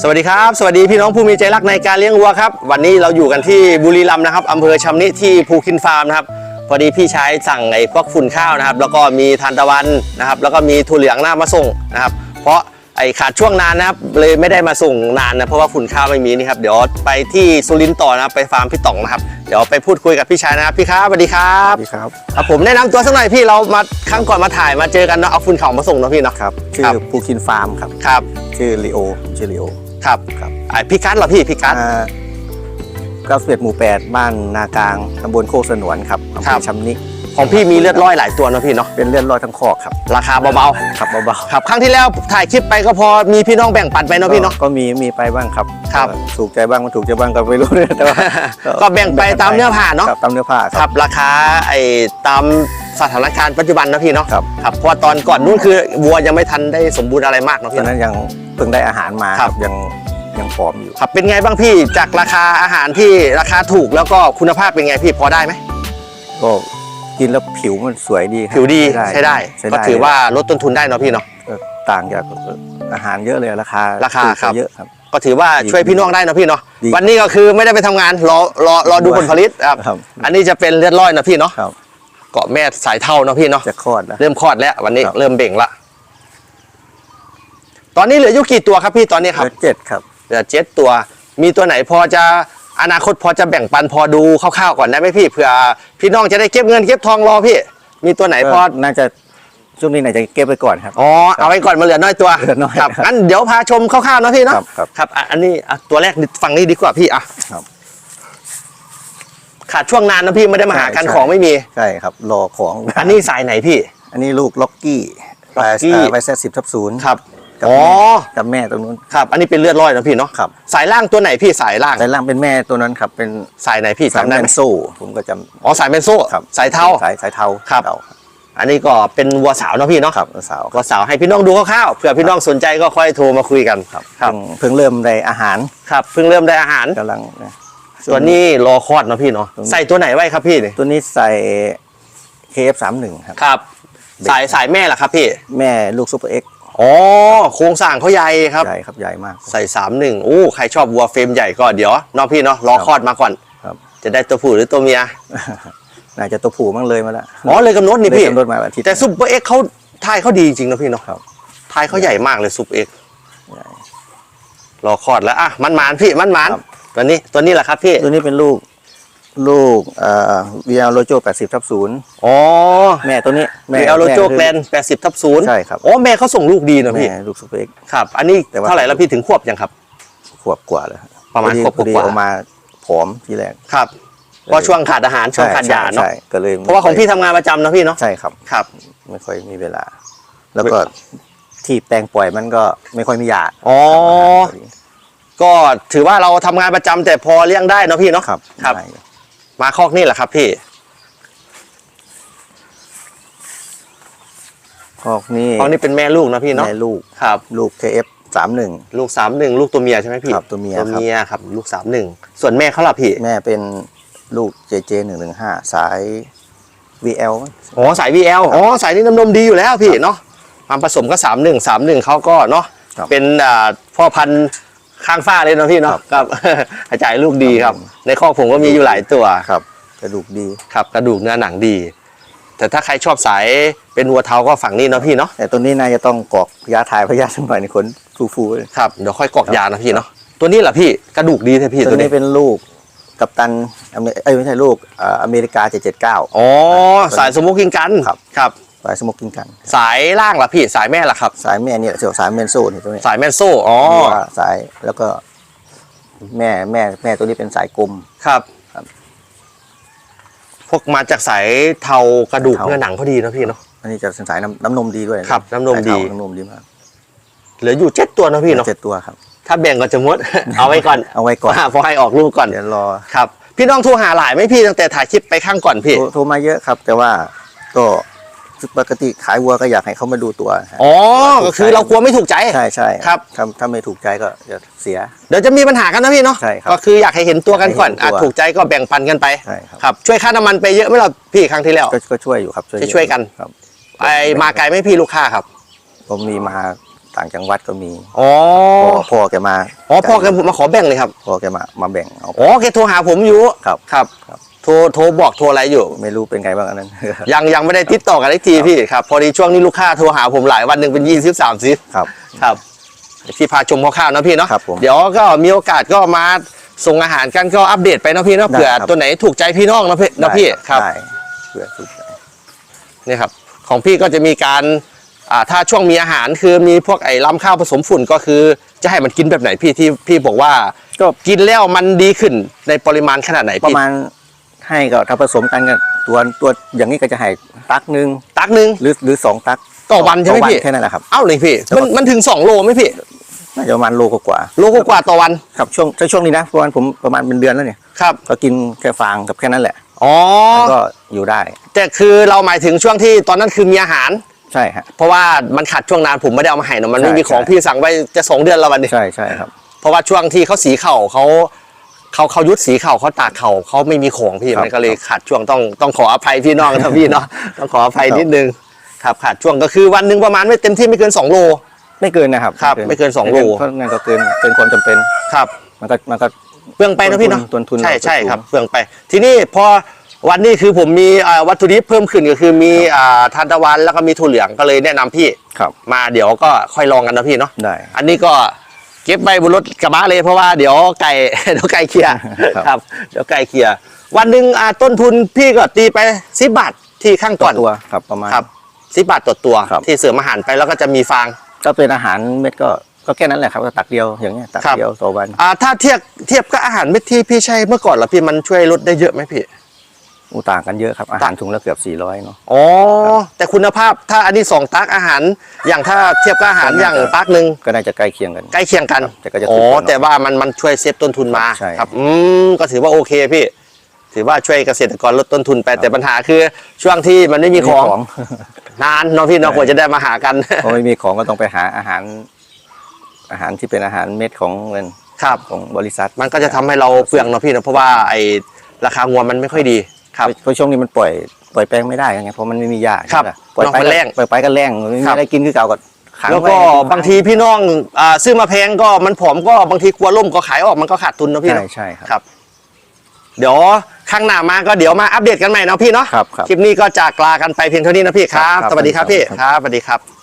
สวัสดีครับ สวัสดีพี่น้องผู้มีใจรักในการเลี้ยงวัวครับ วันนี้เราอยู่กันที่บุรีรัมย์นะครับอำเภอชำนิที่ภูคินฟาร์มนะครับพอดีพี่ชายสั่งไอ้พวกฝุ่นข้าวนะครับ แล้วก็มีทานตะวันนะครับ แล้วก็มีถั่วเหลืองหน้ามาส่งนะครับ เพราะไอ้ขาดช่วงนานนะครับเลยไม่ได้มาส่งนานนะเพราะว่าฝุ่นข้าวไม่มีนี่ครับเดี๋ยวไปที่สุรินทร์ต่อนะครับไปฟาร์มพี่ต่องนะครับ ดี๋ยวไปพูดคุยกับพี่ชายนะครับพี่ครับสวัสดีครับสวัสดีครับครับผมแนะนำตัวสักหน่อยพี่เรามาครั้งก่อนมาถ่ายมาเจอกันเนาะเอาฝุ่นข้าวมาส่งเนาะพี่เนาะครับชื่ครัอบภูคินฟาร์มครับครับชื่อลีโอชื่อลีโอ ครับครับ ไอ้พี่กัสเหรอพี่พี่กัสเก้าสิบเอ็ดหมู่แปดบ้านนากลางตำบลโคกสนวนครับอำเภครัอบ ชำนิ ของพี่มีเลือดร้อยหลายตัวเนาะพี่เนาะเป็นเลือดลอยทั้งคอกครับราคาเบาครับเบาๆครับครั้งที่แล้วถ่ายคลิปไปก็พอมีพี่น้องแบ่งปันไปๆเนาะพี่เนาะก็มีมีไปบ้างครับครับก็ถูกใจบ้างไม่ถูกใจบ้างก็ไม่รู้เลยแต่ว่าก็แบ่งไปตามเนื้อผ้าเนาะครับตามเนื้อผ้าครับราคาไอ้ตามสถานการณ์ปัจจุบันนะพี่เนาะครับครับเพราะว่าตอนก่อนนู้นคือวัวยังไม่ทันได้สมบูรณ์อะไรมากเนาะตอพี่นนั้นยังเพิ่งได้อาหารมาครับยังยังผอมอยู่ครับเป็นไงบ้างพี่จากราคาอาหารที่ราคาถูกแล้วก็คุณภาพเป็นไงพี่พอได้ไหมก็ กินแล้วผิวมันสวยดีครับผิวดีใช้ได้ใช้ก็ได้ถือว่าลดต้นทุนได้เนาะพี่เนาะก็ต่างจากอาหารเยอะเลยราคาราคาถูกกว่ครับเยอะครับ ก็ถือว่าช่วยพี่น้องได้เนาะพี่เนาะดีวันนี้ก็คือไม่ได้ไปทำงานรอรอรอดูผลผลิตครับครับอันนี้จะเป็นเลือดร้อยเนาะพี่เนาะครับเกาะแม่สายเท่าเนาะพี่เนาะจะคลอดแล้วเริ่มคลอดแล้ววันนี้ครับเริ่มเบ่งละตอนนี้เหลืออยู่กี่ตัวครับพี่ตอนนี้ครับเหลือเจ็ดครับเหลือเจ็ดตัว มีตัวไหนพอจะ อนาคตพอจะแบ่งปันพอดูคร่าวๆก่อนได้ไหมพี่เผื่อพี่น้องจะได้เก็บเงินเก็บทองรอพี่ มีตัวไหนพอก็น่าจะช่วงนี้น่าจะเก็บไปก่อนครับ อ๋อ เอาไว้ก่อนมาเหลือน้อยตัวเหลือน้อยครับครับ งั้นเดี๋ยวพาชมคร่าวๆเนาะพี่เนาะครับครับ ครับอะอันนี้อะตัวแรกฝั่งนี้ดีกว่าพี่อะครับ ขาดช่วงนานนะพี่ไม่ได้มาหากันใช่ ของไม่มี ใช่ครับ รอของ อันนี้สายไหนพี่ อันนี้ลูกล็อกกี้ล็อกกี้ไวแซสิบทับศูนย์ครับ กับอ๋อ แม่กับแม่ตรงนู้นครับ อันนี้เป็นเลือดร้อยนะพี่เนาะครับ สายล่างตัวไหนพี่สายล่าง สายล่างเป็นแม่ตัวนั้นครับเป็นสายไหนพี่สายจำแมได้ไหมนโซ่ผมก็จอ๋อสายเมนโซ่ำครับ สายเทา สายสายเทาครับ เทาอันนี้ก็เป็นวัวสาวเนาะพี่เนาะครับสาววัวสาวให้พี่น้องดูคร่าวๆเผื่อพี่น้องสนใจก็ค่อยโทรมาคุยกันครับครับเพิ่งเพิ่งเริ่มได้อาหารครับเพิ่งเริ่มได้อาหารกำลังนะ ส่วนนี้รอคลอดเนาะพี่เนาะตรงนี้ ใส่ตัวไหนไว้ครับพี่เนี่ยตัวนี้ใส่ KF31 ครับ ครับ สายสายแม่ล่ะครับพี่ แม่ลูกซุปเปอร์เอ็กซ์ อ๋อโครงสร้างเขาใหญ่ครับ ใหญ่ครับใหญ่มาก ใส่สามหนึ่งอู้ใครชอบวัวเฟรมใหญ่ก็เดี๋ยวเน้องพี่เนาะรอคลอดมาก่อนครับจะได้ตัวผู้หรือตัวเมียน่าจะตัวผูมั่งเลยมาแล้วอ๋อเลยกำหนดนี่เลยพี่กำหนดมาอาทิตย์แต่ซุปเปอร์เอ็กซ์เขาทายเขาดีจริงนะพี่เนาะครับทายเขาใหญ่มากเลยซุปเอ็กซ์ใหญ่รอคลอดแล้วอะมันหมานพี่มันหมานครับตัวนี้ตัวนี้แหละครับพี่ตัวนี้เป็นลูก ลูกเอ่อวีอาร์โลโจ80ทับศูนย์อ๋อแม่ตัวนี้แม่มีเอลโลโจม่แกลนแปดสิบทับศูนย์ใช่ครับอ๋อแม่เขาส่งลูกดีนะพี่แม่ลูกซุปเปอร์เอ็กซ์ครับ อันนี้แต่ว่าเท่าไหร่แล้วพี่ถึงควบยังครับ ขวบกว่าแล้วประมาณพอดีขวบกว่าพอดีเออกมาผอมทีแรกครับเพราะช่วงขาดอาหารช่วงขาดยาเนาะใช่ก็เลยเพราะว่าของพี่ทำงานประจำนะพี่เนาะใช่ครับครับ ไม่ค่อยมีเวลา แล้วก็ที่แปลงปล่อยมันก็ไม่ค่อยมียาอ๋อก็ถือว่าเราทำงานประจำแต่พอเลี้ยงได้เนาะพี่เนาะครับครับได้ มาคอกนี่แหละครับพี่คอกนี่คอกนี่เป็นแม่ลูกนะพี่เนาะแม่ลูกครับ ลูก KF 31ลูกสามหนึ่งลูกตัวเมียใช่ไหมพี่ครับตัวเมียตัวครับเมียครับ ลูกสามหนึ่งส่วนแม่เขาล่ะพี่ แม่เป็นลูก JJ 115สาย VL มั้งอ๋อสาย VL อ๋อสายนี้น้ำนมดีอยู่แล้วพี่เนาะความผสมก็สามหนึ่งสามหนึ่งเขาก็เนาะครับเป็นอ่าพ่อพันธุ์ ข้างฟ้าเลยเนาะพี่เนาะครับกระจายลูกดีครับ ในคอกผมก็มีอยู่หลายตัวครับ กระดูกดีครับกระดูกเนื้อหนังดี แต่ถ้าใครชอบสายเป็นวัวเทาก็ฝั่งนี้เนาะพี่เนาะแต่ตัวนี้น่าจะต้องกรอกยาถ่ายพยาธิหน่อยในคนฟูๆเลยครับเดี๋ยวค่อยกรอกยานะพี่เนาะตัวนี้แหละพี่กระดูกดีใช่พี่ตัตัววนี้นี้เป็นลูกกัปตันอเมเอ้ยไม่ใช่ลูกเอ่ออเมริกา779อ๋อสายสโมุกิงกันครับครับ สายสโมกกินกัน สายล่างล่ะพี่สายแม่ล่ะครับ สายแม่เนี่ยเสี่ยวสายเมนโซ่นี่ตัวนี้สายแมนโซ่อ๋อนี่ว่าสายแล้วก็ แม่แม่แม่ตัวนี้เป็นสายกลม ครับครับ พวกมาจากสายเทากระดูกเทา เนื้อหนังพอดีนะพี่เนาะ อันนี้จะเป็นสายน้ำน้ำนมดีด้วยครับน้ำนมดี สายเทาน้ำนมดีมากเหลืออยู่เจ็ดตัวนะพี่เนาะเจ็ดตัวครับ ถ้าแบ่งก็จะหมด เอาไว้ก่อนเอาไว้ก่อนพอให้ออกลูกก่อนเดี๋ยวรอครับ พี่น้องโทรหาหลายไหมพี่ตั้งแต่ถ่ายคลิปไปข้างก่อนพี่ โทรโทรมาเยอะครับ แต่ว่าก็ ปกติขายวัวก็อยากให้เขามาดูตัวฮะอ๋อก็คือเรากลัวไม่ถูกใจ ใช่ใช่ครับ ถ้าถ้าไม่ถูกใจก็จะเสีย เดี๋ยวจะมีปัญหากันนะพี่เนาะใช่ครับก็คืออยากให้เห็นตัวกันก่อนอยากให้อะเห็นตัวถูกใจก็แบ่งปันกันไปใช่ครับ ครับ ช่วยค่าน้ำมันไปเยอะไหมล่ะพี่ครั้งที่แล้ว ก็ก็ช่วยอยู่ครับช่วยช่วยกัน ครับไอมาไกลไหม่พี่ลูกค้าครับผมมีมาต่างจังหวัดก็มีอ๋อพ่อพ่อแกมาอ๋อพ่อแกผมมาขอแบ่งเลยครับพ่อแกมามาแบ่งเอา อ๋อแกโทรหาผมอยู่ครับ ครับ ครับ โทรโทรบอกโทรอะไรอยู่ ไม่รู้เป็นไงบ้างอันนั้น ยังยังไม่ได้ติดต่อกันได้ทีพี่ครับ พอดีช่วงนี้ลูกค้าโทรหาผมหลายวันหนึ่งเป็นยี่สิบสามสิบครับครับ ที่พาชมคร่าวๆนะพี่เนาะครับผมเดี๋ยวก็มีโอกาสก็มาส่งอาหารกันก็อัปเดตไปนะพี่เนาะได้เผื่อครับ ตัวไหนถูกใจพี่น้องนะพี่นะพี่ครับได้เพื่อสุดใจนี่ครับ ของพี่ก็จะมีการอ่าถ้าช่วงมีอาหารคือมีพวกไอ้ลำข้าวผสมฝุ่นก็คือ จะให้มันกินแบบไหนพี่ที่พี่บอกว่าก็กินแล้วมันดีขึ้นในปริมาณขนาดไหนประพี่มาณ ให้ก็ถ้าผสมกันกับตัวตัวอย่างนี้ก็จะให้ตักหนึ่งตักหนึ่งหรือหรือสองตักต่อวันใช่ไหมพี่แค่นั้นแหละครับเอ้าเลยพี่แล้วมัก็นมันถึง2โลไหมพี่น่าจะประมาณโลกว่าโลกว่าๆต่อวันๆครับช่วงถ้าช่วงนี้นะประมาณผมประมาณเป็นเดือนแล้วเนี่ยครับก็กินแค่ฟางกับแค่นั้นแหละอ๋อแล้วก็อยู่ได้ แต่คือเราหมายถึงช่วงที่ตอนนั้นคือมีอาหารใช่ฮะเพราะว่ามันขาดช่วงนานผมไม่ได้เอามาให้เนอะมันไม่ใช่มีของใช่พี่สั่งไว้จะสองเดือนแล้ววันนี้ใช่ใช่ครับเพราะว่าช่วงที่เขาสีเข่าเขา เขาเขายุดสีเข่าเขาตากเข่าเขาไม่มีของพี่ครับมันก็เลยขาดช่วงต้องต้องขออภัยพี่น้องนะพี่เนาะต้องขออภัยครับนิดนึงครับขาดช่วงก็คือวันหนึ่งประมาณไม่เต็มที่ไม่เกิน2โลไม่เกินนะครับครับ ไม่เกินสองโลเพราะนั่นก็เกินเกินความจำเป็นครับ มันก็มันก็เปลืองไปนะพี่เนาะต้นทุนใช่ต้นทุนใช่สูงครับเปลืองไป ทีนี้พอวันนี้คือผมมีอ่าวัตถุดิบเพิ่มขึ้นก็คือมีอ่าทานตะวันแล้วก็มีถั่วเหลืองก็เลยแนะนำพี่ครับมาเดี๋ยวก็ค่อยลองกันนะพี่เนาะได้อันนี้ก็ เก็บไว้บนรถกระบะเลยเพราะว่าเดี๋ยวไก่ เดี๋ยวไก่เคลียร์ครับ ครับ เดี๋ยวไก่เคลียร์วันหนึ่งอ่าต้นทุนพี่ก็ตีไปสิบาทที่ข้างต่ก่ออนตัวครับประมาณ ครับสิบาทต่อตัว ครับ ที่เสริมอาหารไปแล้วก็จะมีฟาง ก็เป็นอาหารเม็ดก็ก็แค่นั้นแหละครับก็ตักเดียวอย่างเงี้ยตักครับ เดียวต่อวันอ่าถ้าเทียบเทียบกับอาหารเม็ดที่พี่ใช้เมื่อก่อนแล้วพี่มันช่วยลดได้เยอะไหมพี่ อูต่างกันเยอะครับ อาหารถุงละเกือบ 400เนาะอ๋อ แต่คุณภาพถ้าอันนี้สองตักอาหาร อย่างถ้าเทียบกับอาหารอย่างตักหนึ่งก็น่าจะใกล้เคียงกัน ใกล้เคียงกันครับแต่ก็จะอ๋ถูอกกว่าหน่อยแต่ว่ามันมันช่วยเซฟต้นทุนมาใช่ครับอืมก็ถือว่าโอเคพี่ ถือว่าช่วยเกษตรกรลดต้นทุนไปแต่ปัญหาคือช่วงที่มันไม่มีของนานเนาะพี่เนาะใช่กว่าจะได้มาหากันพอไม่มีของก็ต้องไปหาอาหาร อาหารที่เป็นอาหารเม็ดของเงินครับของบริษัท มันก็จะทำให้เราเปลืองเนาะพี่เนาะเพราะว่าไอ้ราคางัวมันไม่ค่อยดี ครับเพราะช่วงนี้มันปล่อยปล่อยแป้งไม่ได้ไงเพราะมันไม่มีหญ้าครับใช่ปะปล่อยไปเนาะมันแรงปล่อยไปก็แรงไม่มีครับอะไรกินคือเก่าก็ขังแล้วไว้ก็บางทีพี่น้องอ่าซื้อมาแพงก็มันผอมก็บางทีกลัวล่มก็ขายออกมันก็ขาดทุนเนาะพี่ใช่เนาะใช่ครับครับ เดี๋ยวข้างหน้ามาก็เดี๋ยวมาอัปเดตกันใหม่เนาะพี่เนาะครับครับคลิปนี้ก็จากลากันไปเพียงเท่านี้นะพี่ครับครับสวัสดีครับครับพี่ครับสวัสดีครับ